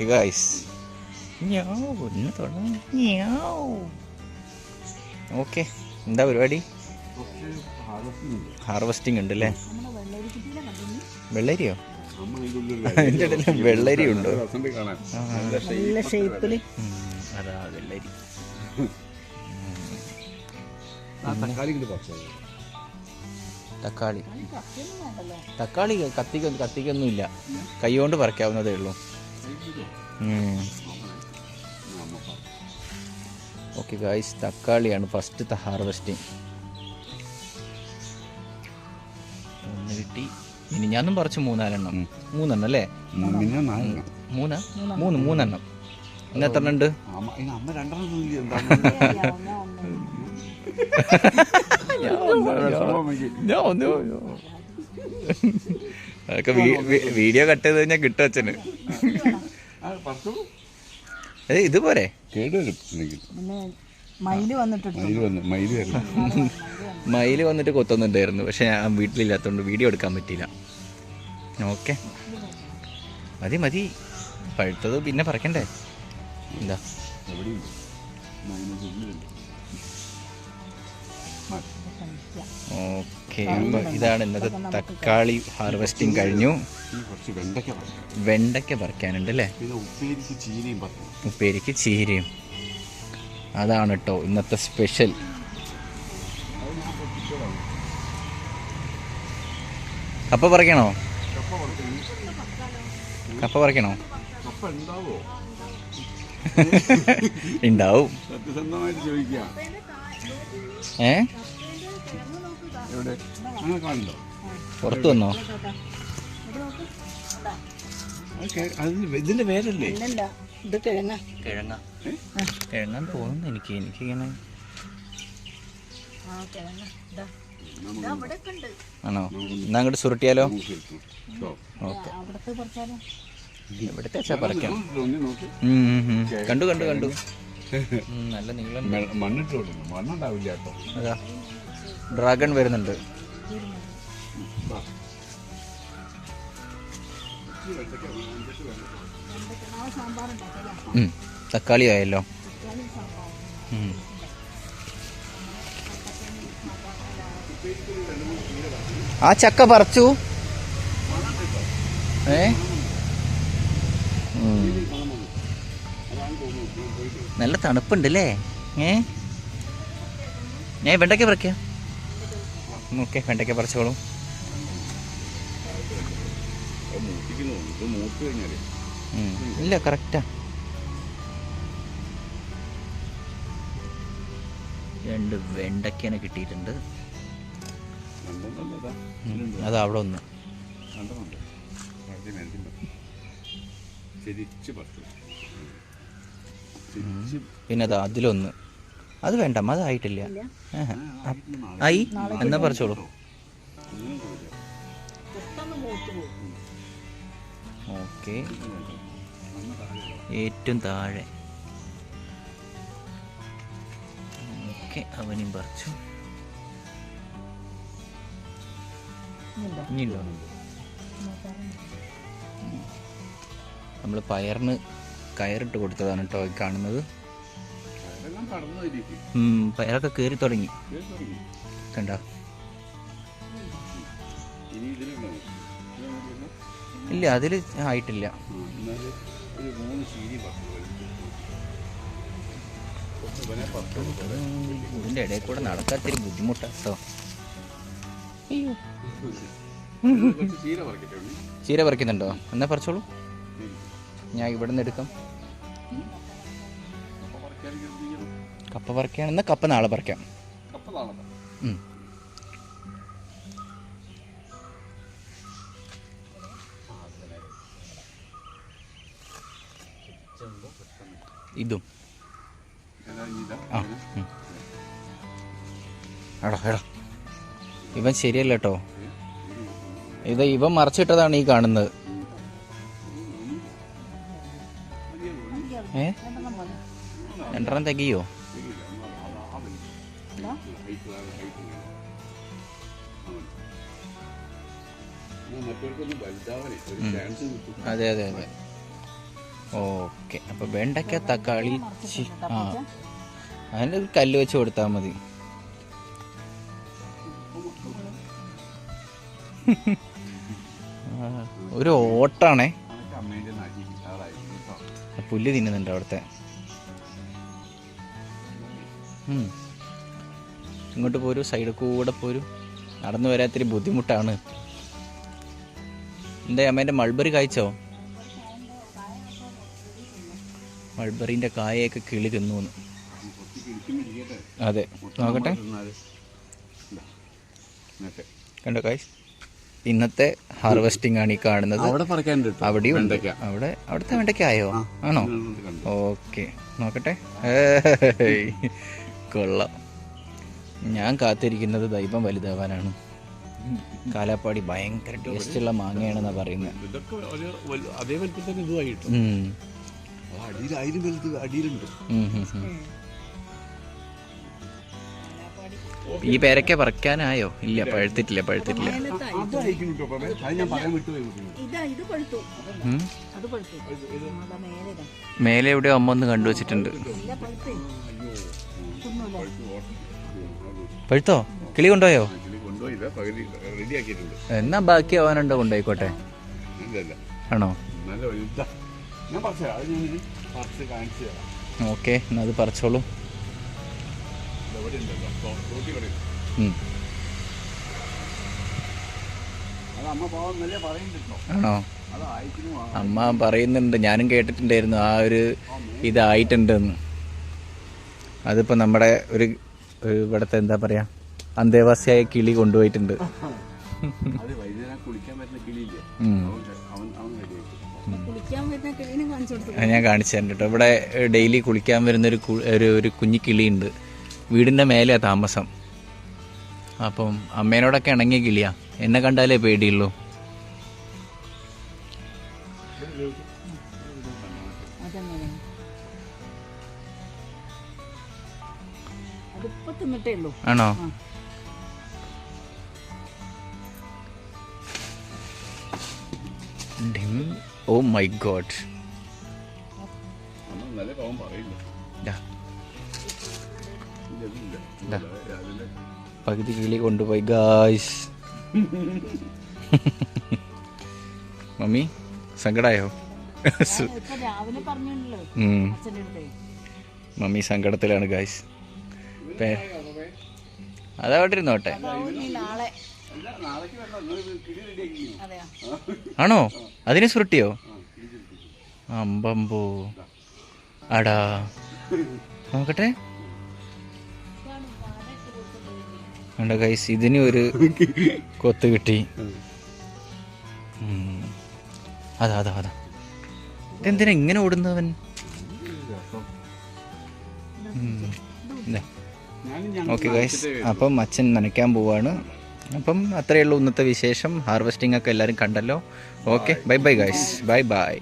Okay guys ഒന്ന് തുടങ്ങി okay എന്താ പരിപാടി? ഹാർവസ്റ്റിംഗ് ഉണ്ട് അല്ലേ വെള്ളരിയോ? അതിന്റെ ഇടയിൽ വെള്ളരി ഉണ്ടോ? നല്ല ഷേപ്പിൽ അതാ വെള്ളരി. തക്കാളി തക്കാളി കത്തിക്ക കത്തിക്കൊന്നുമില്ല. കൈ കൊണ്ട് പറിക്കാവുന്നതേ ഉള്ളൂ. ഓക്കെ ഗായ്സ് തക്കാളിയാണ് ഫസ്റ്റത്തെ ഹാർവെസ്റ്റിങ് ഒന്ന് കിട്ടി. ഇനി ഞാനും പറിച്ചു മൂന്നാലെണ്ണം. മൂന്നെണ്ണം അല്ലേ? മൂന്ന്? മൂന്ന് മൂന്നെണ്ണം. ഇന്ന് എത്ര ഉണ്ട് അതൊക്കെ വീഡിയോ കട്ട് ചെയ്ത് കഴിഞ്ഞാൽ കിട്ടും അച്ഛന്. ഇത് പോരെ. മയിൽ വന്നിട്ട് കൊത്തുന്നുണ്ടായിരുന്നു. പക്ഷെ ഞാൻ വീട്ടിലില്ലാത്തതുകൊണ്ട് വീഡിയോ എടുക്കാൻ പറ്റിയില്ല. ഓക്കെ. മതി മതി. പഴുത്തത് പിന്നെ പറക്കണ്ടേ? എന്താ? ഓക്കെ അപ്പോൾ ഇതാണ്. ഇന്നത്തെ തക്കാളി ഹാർവെസ്റ്റിംഗ് കഴിഞ്ഞു. വെണ്ടയ്ക്ക പറിക്കാനുണ്ട് അല്ലേ? ഉപ്പേരിക്ക് ചീരയും. അതാണ് കേട്ടോ ഇന്നത്തെ സ്പെഷ്യൽ. കപ്പ പറിക്കണോ? കപ്പ പറിക്കണോ. ഉണ്ടാവോ? ഏ? കാണുന്നുണ്ടോ? പുറത്തു വന്നോ? ഇതിന്റെ പേരല്ലേ? ഇല്ലല്ല ഇത് കിഴങ്ങ. കിഴങ്ങ. കിഴങ്ങാൻ തോന്നുന്നു എനിക്ക് എനിക്ക് ഇങ്ങനെ ആ കിഴങ്ങ. ഇതാ. ഇതാ ഇവിടെയൊക്കെ ഉണ്ട്. ആണോ? എന്നാ അങ്ങോട്ട് സുരുട്ടിയാലോ. ഓക്കെ വെച്ചാ പറിക്കാം. കണ്ടു കണ്ടു കണ്ടു. നല്ല നീളം മണ്ണിട്ട് മണ്ണുണ്ടാവില്ല കേട്ടോ. അതാ. ഡ്രാഗൺ വരുന്നുണ്ട്. തക്കാളി ആയല്ലോ. ആ ചക്ക പറച്ചു. ഏ? നല്ല തണുപ്പുണ്ട് അല്ലേ ഏ? ഞാൻ വെണ്ടയ്ക്ക് പറിക്കാം. ഓക്കെ വെണ്ടയ്ക്ക പറിച്ചോളൂ. ഇല്ല കറക്റ്റാ രണ്ട് വെണ്ടയ്ക്കനെ കിട്ടിയിട്ടുണ്ട്. അത്. അവിടെ ഒന്ന്. പിന്നെ അത് അതിലൊന്ന്. അത് വേണ്ട അതായിട്ടില്ല. ആയി എന്നാ പറിച്ചോളൂ. ഓക്കെ. ഏറ്റവും താഴെ. ഓക്കെ അവനും പറിച്ചു. ഇല്ല ഇനിയുണ്ടോ? നമ്മൾ പയറിന് കയറിട്ട് കൊടുത്തതാണ് കേട്ടോ കാണുന്നത്. പയറൊക്കെ കയറി തുടങ്ങി. കേറി തുടങ്ങി. കണ്ട? ഇല്ല അതിൽ ആയിട്ടില്ല. ഇതിന്റെ. ഇതിന്റെ ഇടയിൽ കൂടെ നടക്കാത്തൊരു ബുദ്ധിമുട്ടാണ് കേട്ടോ ഉണ്ണി. ചീര പറിക്കുന്നുണ്ടോ? എന്നാ പറിച്ചോളൂ. ഞാൻ ഇവിടെ നിന്ന് എടുക്കാം കപ്പ എന്ത് കപ്പ നാളെ പറിക്കാം. കപ്പ നാളെ ഇതാ? ആ എടാ എടാ. ഇവൻ ശരിയല്ല കേട്ടോ ഇത് ഇവൻ മറച്ചിട്ടതാണ് ഈ കാണുന്നത്. ഏ? രണ്ടെണ്ണം തികയോ അതെ അതെ അതെ ഓക്കെ അപ്പൊ വെണ്ടയ്ക്ക തക്കാളി ആ. അതിന് ഒരു കല്ല് വെച്ച് കൊടുത്താൽ മതി. ഒരു ഓട്ടാണേ. പുല്ല് തിന്നുന്നുണ്ട് അവിടുത്തെ. ഇങ്ങോട്ട് പോരൂ സൈഡിൽ കൂടെ പോരൂ. നടന്നു വരാൻ ഇത്തിരി ബുദ്ധിമുട്ടാണ്. എന്താ അമ്മേന്റെ മൾബറി കായ്ച്ചോ? മൾബറിന്റെ കായയൊക്കെ കിളി തിന്നു അതെ നോക്കട്ടെ. കണ്ടോ കായ് ഇന്നത്തെ ഹാർവെസ്റ്റിംഗ് ആണ് ഈ കാണുന്നത്. അവിടെ അവിടെയും. അവിടെ അവിടുത്തെ വെണ്ടയ്ക്കായോ ആണോ? ഓക്കെ നോക്കട്ടെ. കൊള്ളാം. ഞാൻ കാത്തിരിക്കുന്നത് ദൈവം വലുതാവാനാണ്. കാലാപ്പാടി ഭയങ്കര ടേസ്റ്റുള്ള മാങ്ങയാണെന്നാ പറയുന്നത് ഇതൊക്കെ അതേ തന്നെ. അടിയിൽ അതിലും വലുത് അടിയിലുണ്ട്. ഈ പേരൊക്കെ പറിക്കാനായോ? ഇല്ല പഴുത്തിട്ടില്ല പഴുത്തിട്ടില്ല. മേലെ എവിടെയോ അമ്മ ഒന്ന് കണ്ടുവച്ചിട്ടുണ്ട്. പഴുത്തേ? കിളി കൊണ്ടുപോയോ? എന്നാ ബാക്കി ആവാനുണ്ടോ കൊണ്ടുപോയിക്കോട്ടെ? ഇല്ലല്ല. ആണോ? ഓക്കെ എന്നാ അത് പറിച്ചോളൂ. ആണോ? അമ്മ പറയുന്നുണ്ട്. ഞാനും കേട്ടിട്ടുണ്ടായിരുന്നു. ആ ഒരു ഇതായിട്ടുണ്ടെന്ന് അതിപ്പോൾ നമ്മുടെ ഒരു ഇവിടത്തെ എന്താ പറയാ അന്തേവാസിയായ കിളി കൊണ്ടുപോയിട്ടുണ്ട്. അത് വൈകുന്നേരം കുളിക്കാൻ പറ്റുന്ന കിളിയില്ലേ? അവൻ അവൻ അവൻ റെഡിയാക്കി കുളിക്കാൻ വരുന്ന കിളീനെ കാണിച്ചു ഞാൻ കാണിച്ചു തരാം കേട്ടോ ഇവിടെ ഡെയിലി കുളിക്കാൻ വരുന്ന ഒരു ഒരു കുഞ്ഞു കുഞ്ഞി കിളിയുണ്ട്. വീടിന്റെ മേലെയാ താമസം. അപ്പം അമ്മേനോടൊക്കെ ഇണങ്ങിയ കിളിയാ. എന്നെ കണ്ടാലേ പേടിയുള്ളൂ. ആണോ. ഡിം. Oh my god. പകുതി കിളി കൊണ്ടുപോയി ഗായ്സ് മമ്മി സങ്കടായോ? മമ്മി സങ്കടത്തിലാണ് ഗായ്സ് അതവിടെ ഇരുന്നോട്ടെ. ആണോ? അതിന് സുരുട്ടിയോ? അമ്പമ്പോ. അടാ. നോക്കട്ടെ. കണ്ട ഗൈസ് ഇതിന് ഒരു കൊത്ത് കിട്ടി. അതാ അതാ അതാ. ഇതെന്തിനാ ഇങ്ങനെ ഓടുന്നവൻ ഞാനും ഓക്കെ ഗൈസ് അപ്പം അച്ഛൻ നനയ്ക്കാൻ പോവാണ്. അപ്പം അത്രയേ ഉള്ളൂ ഇന്നത്തെ വിശേഷം. ഹാർവെസ്റ്റിംഗ് ഒക്കെ എല്ലാവരും കണ്ടല്ലോ. Okay bye bye guys bye bye